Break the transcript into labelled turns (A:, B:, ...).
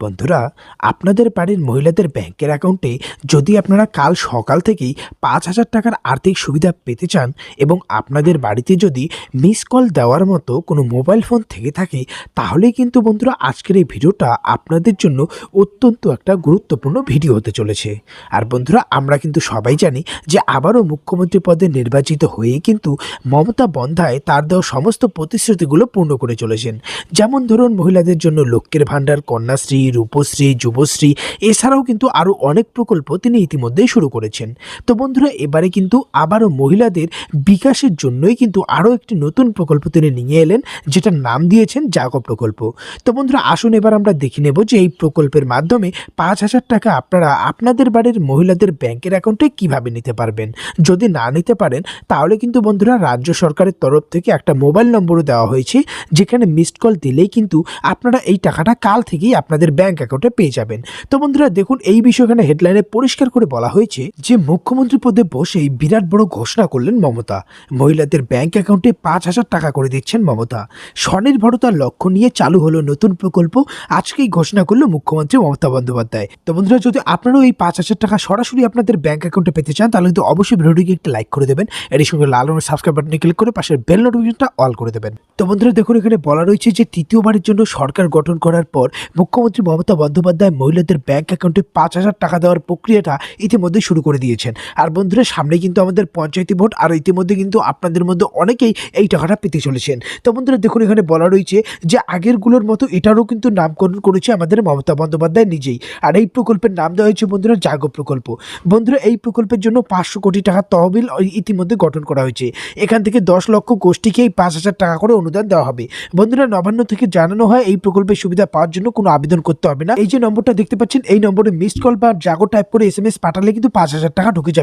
A: বন্ধুরা, আপনাদের বাড়ির মহিলাদের ব্যাংকের অ্যাকাউন্টে যদি আপনারা কাল সকাল থেকেই পাঁচ হাজার টাকার আর্থিক সুবিধা পেতে চান এবং আপনাদের বাড়িতে যদি মিস কল দেওয়ার মতো কোনো মোবাইল ফোন থেকে থাকে, তাহলেই কিন্তু বন্ধুরা আজকের এই ভিডিওটা আপনাদের জন্য অত্যন্ত একটা গুরুত্বপূর্ণ ভিডিও হতে চলেছে। আর বন্ধুরা, আমরা কিন্তু সবাই জানি যে আবারও মুখ্যমন্ত্রী পদে নির্বাচিত হয়েই কিন্তু মমতা বন্ধায় তার দেওয়া সমস্ত প্রতিশ্রুতিগুলো পূর্ণ করে চলেছেন। যেমন ধরুন, মহিলাদের জন্য লক্ষ্যের ভাণ্ডার, কন্যাশ্রী রূপশ্রী, যুবশ্রী, এছাড়াও কিন্তু আরও অনেক প্রকল্প তিনি ইতিমধ্যেই শুরু করেছেন। তো বন্ধুরা, এবারে কিন্তু আবারও মহিলাদের বিকাশের জন্যই কিন্তু আরও একটি নতুন প্রকল্প তিনি নিয়ে এলেন, যেটার নাম দিয়েছেন জাগো প্রকল্প। তো বন্ধুরা, আসুন এবার আমরা দেখে নেব যে এই প্রকল্পের মাধ্যমে পাঁচ হাজার টাকা আপনারা আপনাদের বাড়ির মহিলাদের ব্যাংকের অ্যাকাউন্টে কীভাবে নিতে পারবেন? যদি না নিতে পারেন, তাহলে কিন্তু বন্ধুরা, রাজ্য সরকারের তরফ থেকে একটা মোবাইল নম্বরও দেওয়া হয়েছে, যেখানে মিসড কল দিলেই কিন্তু আপনারা এই টাকাটা কাল থেকেই আপনাদের ব্যাংক অ্যাকাউন্টে পেয়ে যাবেন। তো বন্ধুরা, দেখুন, এই বিষয়ে এখানে হেডলাইনে পরিষ্কার করে বলা হয়েছে যে, মুখ্যমন্ত্রী পদে বসেই বিরাট বড় ঘোষণা করলেন মমতা। মহিলাদের ব্যাংক অ্যাকাউন্টে পাঁচ হাজার টাকা করে দিচ্ছেন মমতা। স্বনির্ভরতার লক্ষ্য নিয়ে চালু হলো নতুন প্রকল্প। আজকেই ঘোষণা করল মুখ্যমন্ত্রী মমতা বন্দ্যোপাধ্যায়। তো বন্ধুরা, যদি আপনারাও এই পাঁচ হাজার টাকা সরাসরি আপনাদের ব্যাংক অ্যাকাউন্টে পেতে চান, তাহলে কিন্তু অবশ্যই ভিডিওটিকে একটা লাইক করে দেবেন। এর সঙ্গে লাল রঙের সাবস্ক্রাইব বাটনে ক্লিক করে পাশের বেল নোটিফিকেশনটা অল করে দেবেন। তো বন্ধুরা, দেখুন, এখানে বলা রয়েছে যে, তৃতীয়বারের জন্য সরকার গঠন করার পর মুখ্যমন্ত্রী মমতা বন্দ্যোপাধ্যায় মহিলাদের ব্যাংক অ্যাকাউন্টে পাঁচ হাজার টাকা দেওয়ার প্রক্রিয়াটা ইতিমধ্যে শুরু করে দিয়েছেন। আর বন্ধুরা সামনে কিন্তু আমাদের পঞ্চায়েতি ভোট, আর ইতিমধ্যে কিন্তু আপনাদের মধ্যে অনেকেই এই টাকাটা পেতে চলেছেন। তো বন্ধুরা, দেখুন, এখানে বলা রয়েছে যে আগেরগুলোর মতো এটারও কিন্তু নামকরণ করেছে আমাদের মমতা বন্দ্যোপাধ্যায় নিজেই। আর এই প্রকল্পের নাম দেওয়া হয়েছে বন্ধুরা, জাগো প্রকল্প। বন্ধুরা, এই প্রকল্পের জন্য পাঁচশো কোটি টাকার তহবিল ইতিমধ্যে গঠন করা হয়েছে। এখান থেকে দশ লক্ষ গোষ্ঠীকে এই পাঁচ হাজার টাকা করে অনুদান দেওয়া হবে। বন্ধুরা, নবান্ন থেকে জানানো হয় এই প্রকল্পের সুবিধা পাওয়ার জন্য কোনো আবেদন করতে হবে না। এই যে নম্বরটা দেখতে পাচ্ছেন, এই নম্বরে মিসড কল বা জাগো টাইপ করে এস এম এস পাঠালে কিন্তু পাঁচ হাজার টাকা ঢুকে যাবে।